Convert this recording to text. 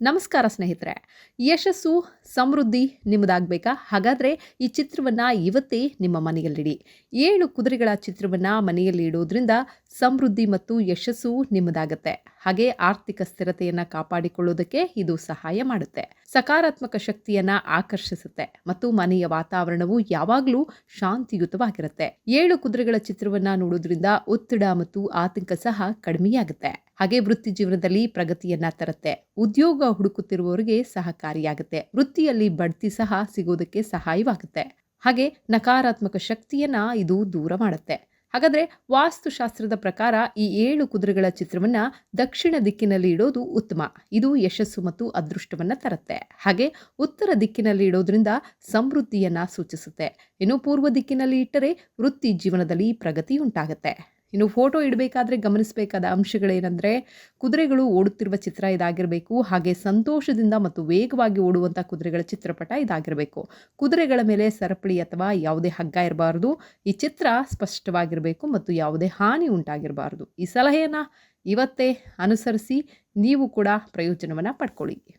ನಮಸ್ಕಾರ ಸ್ನೇಹಿತರೆ. ಯಶಸ್ಸು, ಸಮೃದ್ಧಿ ನಿಮ್ಮದಾಗಬೇಕಾ ಹಾಗಾದರೆ ಈ ಚಿತ್ರವನ್ನು ಇವತ್ತೇ ನಿಮ್ಮ ಮನೆಯಲ್ಲಿಡಿ. ಏಳು ಕುದುರೆಗಳ ಚಿತ್ರವನ್ನು ಮನೆಯಲ್ಲಿ ಇಡೋದ್ರಿಂದ ಸಮೃದ್ಧಿ ಮತ್ತು ಯಶಸ್ಸು ನಿಮ್ಮದಾಗತ್ತೆ ಹಾಗೆ ಆರ್ಥಿಕ ಸ್ಥಿರತೆಯನ್ನು ಕಾಪಾಡಿಕೊಳ್ಳೋದಕ್ಕೆ ಇದು ಸಹಾಯ ಮಾಡುತ್ತೆ. ಸಕಾರಾತ್ಮಕ ಶಕ್ತಿಯನ್ನ ಆಕರ್ಷಿಸುತ್ತೆ ಮತ್ತು ಮನೆಯ ವಾತಾವರಣವು ಯಾವಾಗಲೂ ಶಾಂತಿಯುತವಾಗಿರುತ್ತೆ. ಏಳು ಕುದುರೆಗಳ ಚಿತ್ರವನ್ನು ನೋಡೋದ್ರಿಂದ ಒತ್ತಡ ಮತ್ತು ಆತಂಕ ಸಹ ಕಡಿಮೆಯಾಗುತ್ತೆ. ಹಾಗೆ ವೃತ್ತಿ ಜೀವನದಲ್ಲಿ ಪ್ರಗತಿಯನ್ನ ತರುತ್ತೆ. ಉದ್ಯೋಗ ಹುಡುಕುತ್ತಿರುವವರಿಗೆ ಸಹಕಾರಿಯಾಗುತ್ತೆ. ವೃತ್ತಿಯಲ್ಲಿ ಬಡ್ತಿ ಸಹ ಸಿಗೋದಕ್ಕೆ ಸಹಾಯವಾಗುತ್ತೆ. ಹಾಗೆ ನಕಾರಾತ್ಮಕ ಶಕ್ತಿಯನ್ನ ಇದು ದೂರ ಮಾಡುತ್ತೆ. ಹಾಗಾದ್ರೆ ವಾಸ್ತುಶಾಸ್ತ್ರದ ಪ್ರಕಾರ ಈ ಏಳು ಕುದುರೆಗಳ ಚಿತ್ರವನ್ನ ದಕ್ಷಿಣ ದಿಕ್ಕಿನಲ್ಲಿ ಇಡೋದು ಉತ್ತಮ. ಇದು ಯಶಸ್ಸು ಮತ್ತು ಅದೃಷ್ಟವನ್ನ ತರುತ್ತೆ. ಹಾಗೆ ಉತ್ತರ ದಿಕ್ಕಿನಲ್ಲಿ ಇಡೋದ್ರಿಂದ ಸಮೃದ್ಧಿಯನ್ನ ಸೂಚಿಸುತ್ತೆ. ಇನ್ನು ಪೂರ್ವ ದಿಕ್ಕಿನಲ್ಲಿ ಇಟ್ಟರೆ ವೃತ್ತಿ ಜೀವನದಲ್ಲಿ ಪ್ರಗತಿ ಉಂಟಾಗುತ್ತೆ. ಇನ್ನು ಫೋಟೋ ಇಡಬೇಕಾದ್ರೆ ಗಮನಿಸಬೇಕಾದ ಅಂಶಗಳೇನೆಂದರೆ, ಕುದುರೆಗಳು ಓಡುತ್ತಿರುವ ಚಿತ್ರ ಇದಾಗಿರಬೇಕು, ಹಾಗೆ ಸಂತೋಷದಿಂದ ಮತ್ತು ವೇಗವಾಗಿ ಓಡುವಂಥ ಕುದುರೆಗಳ ಚಿತ್ರಪಟ ಇದಾಗಿರಬೇಕು. ಕುದುರೆಗಳ ಮೇಲೆ ಸರಪಳಿ ಅಥವಾ ಯಾವುದೇ ಹಗ್ಗ ಇರಬಾರ್ದು, ಈ ಚಿತ್ರ ಸ್ಪಷ್ಟವಾಗಿರಬೇಕು ಮತ್ತು ಯಾವುದೇ ಹಾನಿ ಉಂಟಾಗಿರಬಾರ್ದು. ಈ ಸಲಹೆಯನ್ನು ಇವತ್ತೇ ಅನುಸರಿಸಿ ನೀವು ಕೂಡ ಪ್ರಯೋಜನವನ್ನು ಪಡ್ಕೊಳ್ಳಿ.